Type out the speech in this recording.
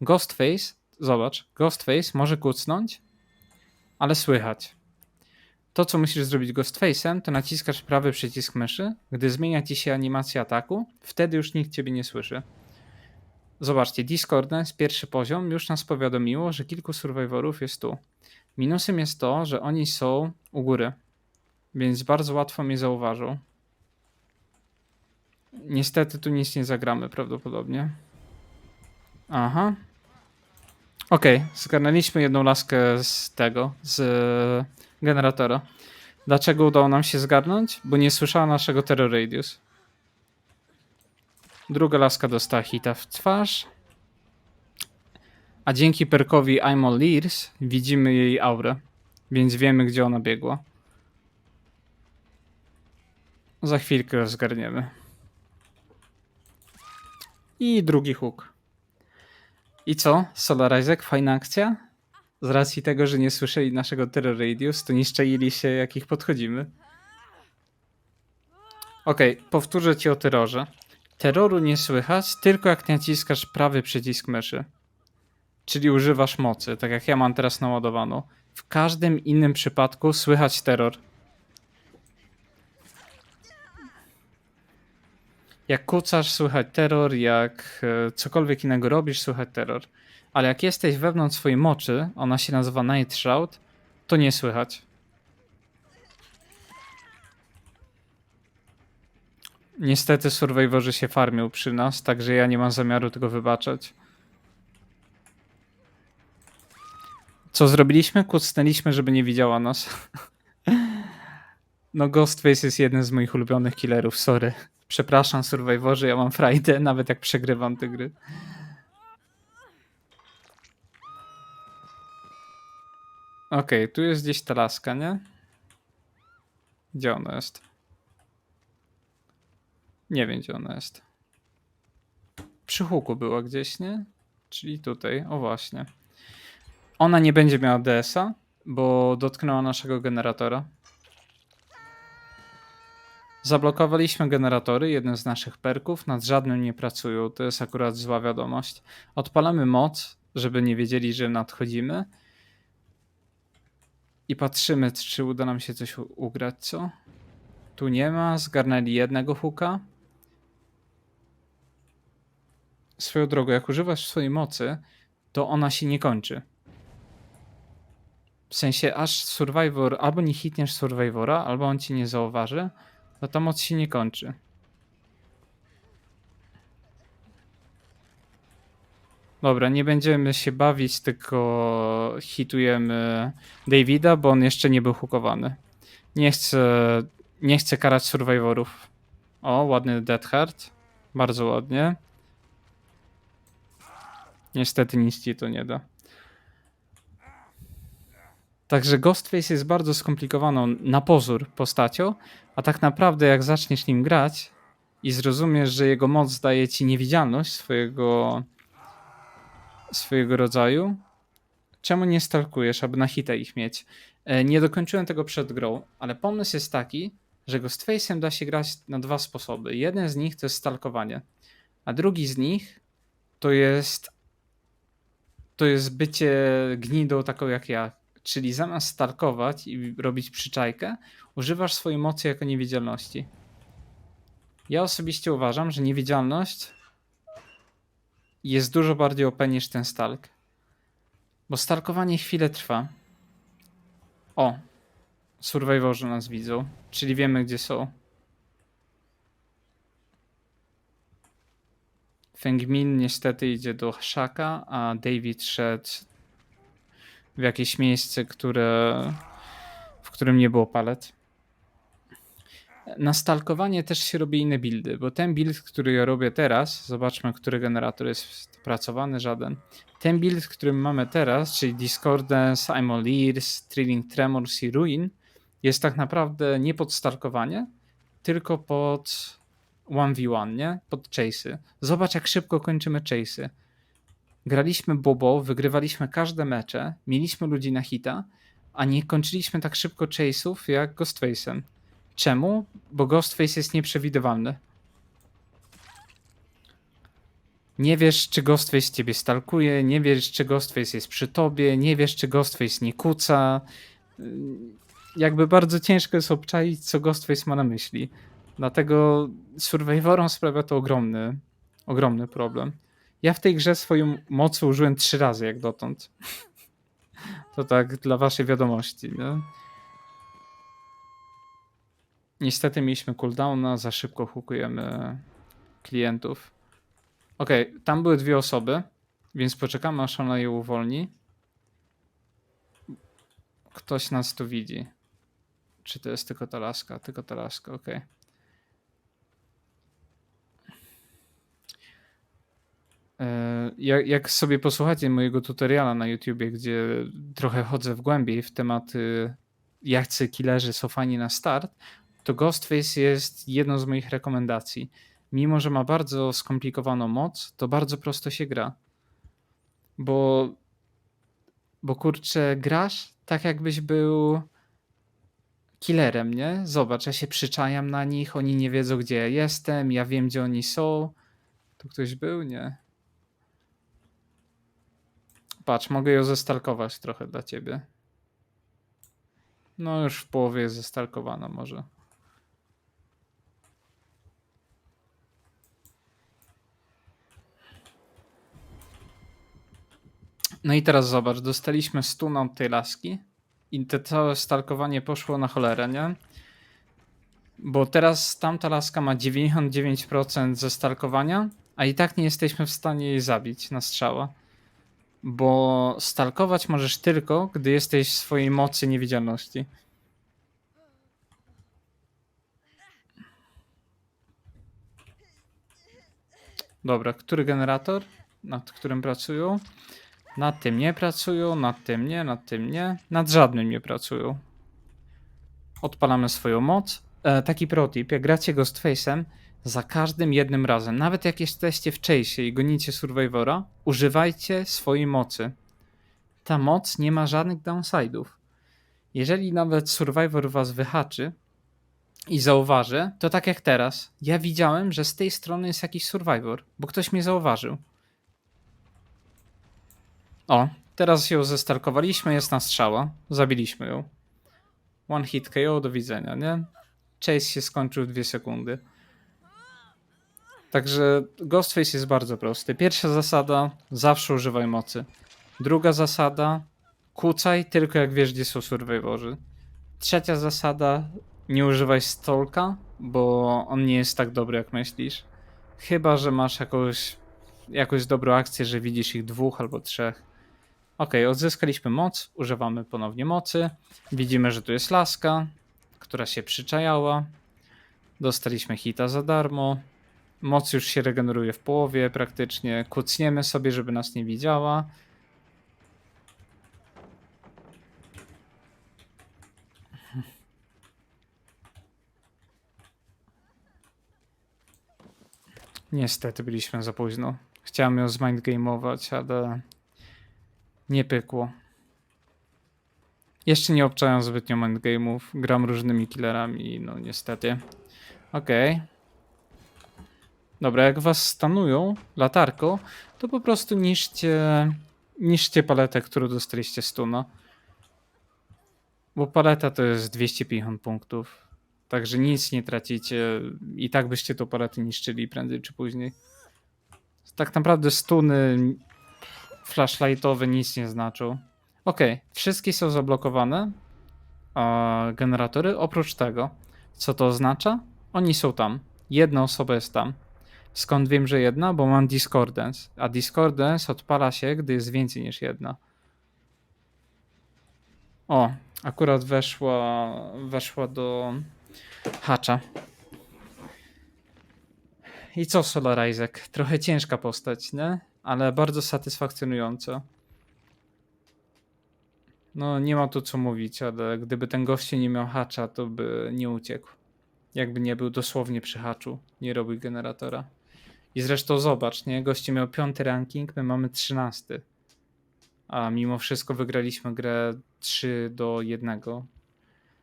Ghostface, zobacz, Ghostface może kucnąć, ale słychać. To, co musisz zrobić Ghostface'em, to naciskasz prawy przycisk myszy. Gdy zmienia ci się animacja ataku, wtedy już nikt ciebie nie słyszy. Zobaczcie, Discordance, pierwszy poziom, już nas powiadomiło, że kilku survivorów jest tu. Minusem jest to, że oni są u góry, więc bardzo łatwo mnie zauważą. Niestety tu nic nie zagramy prawdopodobnie. Aha. Okej, zgarnęliśmy jedną laskę z tego, z generatora. Dlaczego udało nam się zgarnąć? Bo nie słyszała naszego Terror Radius. Druga laska dostała hita w twarz. A dzięki perkowi I'm all ears widzimy jej aurę, więc wiemy gdzie ona biegła. Za chwilkę zgarniemy. I drugi hook. I co? Solarizek, fajna akcja? Z racji tego, że nie słyszeli naszego Terror Radius, to nie się jak ich podchodzimy. Okej, powtórzę ci o terrorze. Terroru nie słychać, tylko jak naciskasz prawy przycisk myszy. Czyli używasz mocy, tak jak ja mam teraz naładowaną. W każdym innym przypadku słychać terror. Jak kucasz, słychać terror, jak e, cokolwiek innego robisz, słychać terror. Ale jak jesteś wewnątrz swojej moczy, ona się nazywa Night Shroud, to nie słychać. Niestety survivorzy się farmią przy nas, także ja nie mam zamiaru tego wybaczać. Co zrobiliśmy? Kucnęliśmy, żeby nie widziała nas. No Ghostface jest jeden z moich ulubionych killerów, sorry. Przepraszam survivorzy, ja mam frajdę, nawet jak przegrywam te gry. Okej, tu jest gdzieś ta laska, nie? Gdzie ona jest? Nie wiem, gdzie ona jest. Przy huku była gdzieś, nie? Czyli tutaj, o właśnie. Ona nie będzie miała DS-a, bo dotknęła naszego generatora. Zablokowaliśmy generatory, jeden z naszych perków, nad żadnym nie pracują, to jest akurat zła wiadomość. Odpalamy moc, żeby nie wiedzieli, że nadchodzimy. I patrzymy, czy uda nam się coś ugrać, co? Tu nie ma, zgarnęli jednego huka. Swoją drogą, jak używasz swojej mocy, to ona się nie kończy. W sensie, aż Survivor albo nie hitniesz Survivora, albo on ci nie zauważy, to ta moc się nie kończy. Dobra, nie będziemy się bawić, tylko hitujemy Davida, bo on jeszcze nie był hukowany. Nie chcę, nie chcę karać Survivorów. O, ładny Dead Heart. Bardzo ładnie. Niestety nic ci to nie da. Także Ghostface jest bardzo skomplikowaną na pozór postacią, a tak naprawdę jak zaczniesz nim grać i zrozumiesz, że jego moc daje ci niewidzialność swojego swojego rodzaju, czemu nie stalkujesz, aby na hita ich mieć? E, Nie dokończyłem tego przed grą, ale pomysł jest taki, że Ghostface'em da się grać na dwa sposoby. Jeden z nich to jest stalkowanie, a drugi z nich to jest to jest bycie gnidą taką jak ja. Czyli zamiast stalkować i robić przyczajkę, używasz swojej mocy jako niewidzialności. Ja osobiście uważam, że niewidzialność jest dużo bardziej OP niż ten stalk. Bo stalkowanie chwilę trwa. O, survivorzy nas widzą, czyli wiemy gdzie są. Fengmin niestety idzie do Shaka, a David szedł w jakieś miejsce, które, w którym nie było palet. Na stalkowanie też się robi inne buildy, bo ten build, który ja robię teraz, zobaczmy, który generator jest pracowany, żaden. Ten build, który mamy teraz, czyli Discordance, I'm All Ears, Trilling Tremors i Ruin, jest tak naprawdę nie pod stalkowanie, tylko pod 1v1, nie? Pod chase'y. Zobacz, jak szybko kończymy chase'y. Graliśmy Bobo, wygrywaliśmy każde mecze, mieliśmy ludzi na hita, a nie kończyliśmy tak szybko chase'ów jak Ghostface'em. Czemu? Bo Ghostface jest nieprzewidywalny. Nie wiesz, czy Ghostface ciebie stalkuje, nie wiesz, czy Ghostface jest przy tobie, nie wiesz, czy Ghostface nie kuca. Jakby bardzo ciężko jest obczaić, co Ghostface ma na myśli. Dlatego Survivorom sprawia to ogromny, ogromny problem. Ja w tej grze swoją mocy użyłem trzy razy jak dotąd. To tak dla waszej wiadomości. Nie? Niestety mieliśmy cooldowna, za szybko hukujemy klientów. Okej, tam były dwie osoby, więc poczekamy aż ona je uwolni. Ktoś nas tu widzi. Czy to jest tylko ta laska? Tylko ta laska, okej. E, Jak, jak sobie posłuchacie mojego tutoriala na YouTubie, gdzie trochę chodzę w głębiej w tematy jacy killerzy są fajni na start, to Ghostface jest jedną z moich rekomendacji. Mimo, że ma bardzo skomplikowaną moc, to bardzo prosto się gra. Bo, bo kurczę, grasz tak jakbyś był killerem, nie? Zobacz, ja się przyczajam na nich, oni nie wiedzą gdzie ja jestem, ja wiem gdzie oni są. Tu ktoś był? Nie. Patrz, mogę ją zestalkować trochę dla ciebie. No już w połowie jest zestalkowana może. No i teraz zobacz, dostaliśmy stuna od tej laski i to całe stalkowanie poszło na cholerę, nie? Bo teraz tamta laska ma 99% zestalkowania, a i tak nie jesteśmy w stanie jej zabić na strzała. Bo stalkować możesz tylko, gdy jesteś w swojej mocy niewidzialności. Dobra, który generator? Nad którym pracują? Nad tym nie pracują, nad tym nie, nad tym nie. Nad żadnym nie pracują. Odpalamy swoją moc. E, taki protip, jak gracie Ghostface'em, za każdym jednym razem, nawet jak jesteście w chase'ie i gonicie Survivora, używajcie swojej mocy. Ta moc nie ma żadnych downside'ów. Jeżeli nawet Survivor was wyhaczy i zauważy, to tak jak teraz. Ja widziałem, że z tej strony jest jakiś Survivor, bo ktoś mnie zauważył. O, teraz ją zestarkowaliśmy, jest na strzała. Zabiliśmy ją. One hit KO, do widzenia, nie? Chase się skończył w dwie sekundy. Także Ghostface jest bardzo prosty. Pierwsza zasada, zawsze używaj mocy. Druga zasada, kucaj tylko jak wiesz, gdzie są survivorzy. Trzecia zasada, nie używaj stolka, bo on nie jest tak dobry jak myślisz. Chyba, że masz jakąś, jakąś dobrą akcję, że widzisz ich dwóch albo trzech. Ok, odzyskaliśmy moc, używamy ponownie mocy. Widzimy, że tu jest laska, która się przyczajała. Dostaliśmy hita za darmo. Moc już się regeneruje w połowie praktycznie. Kucniemy sobie, żeby nas nie widziała. Niestety byliśmy za późno. Chciałem ją zmindgame'ować, ale nie pykło. Jeszcze nie obczają zbytnio mindgame'ów. Gram różnymi killerami, no niestety. Okej. Dobra, jak was stanują latarką, to po prostu niszcie, niszcie paletę, którą dostaliście stuna. Bo paleta to jest 250 punktów. Także nic nie tracicie. I tak byście tą paletę niszczyli prędzej czy później. Tak naprawdę stuny flashlightowe nic nie znaczą. Ok, wszystkie są zablokowane. e, generatory, oprócz tego. Co to oznacza? Oni są tam. Jedna osoba jest tam. Skąd wiem, że jedna? Bo mam Discordance. A Discordance odpala się, gdy jest więcej niż jedna. O, akurat weszła, weszła do hacza. I co, Solar Isaac? Trochę ciężka postać, nie? Ale bardzo satysfakcjonująca. No, nie ma tu co mówić, ale gdyby ten gościu nie miał hacza, to by nie uciekł. Jakby nie był dosłownie przy haczu, nie robił generatora. I zresztą zobacz, nie? Goście miał piąty ranking, my mamy trzynasty. A mimo wszystko wygraliśmy grę 3 do 1.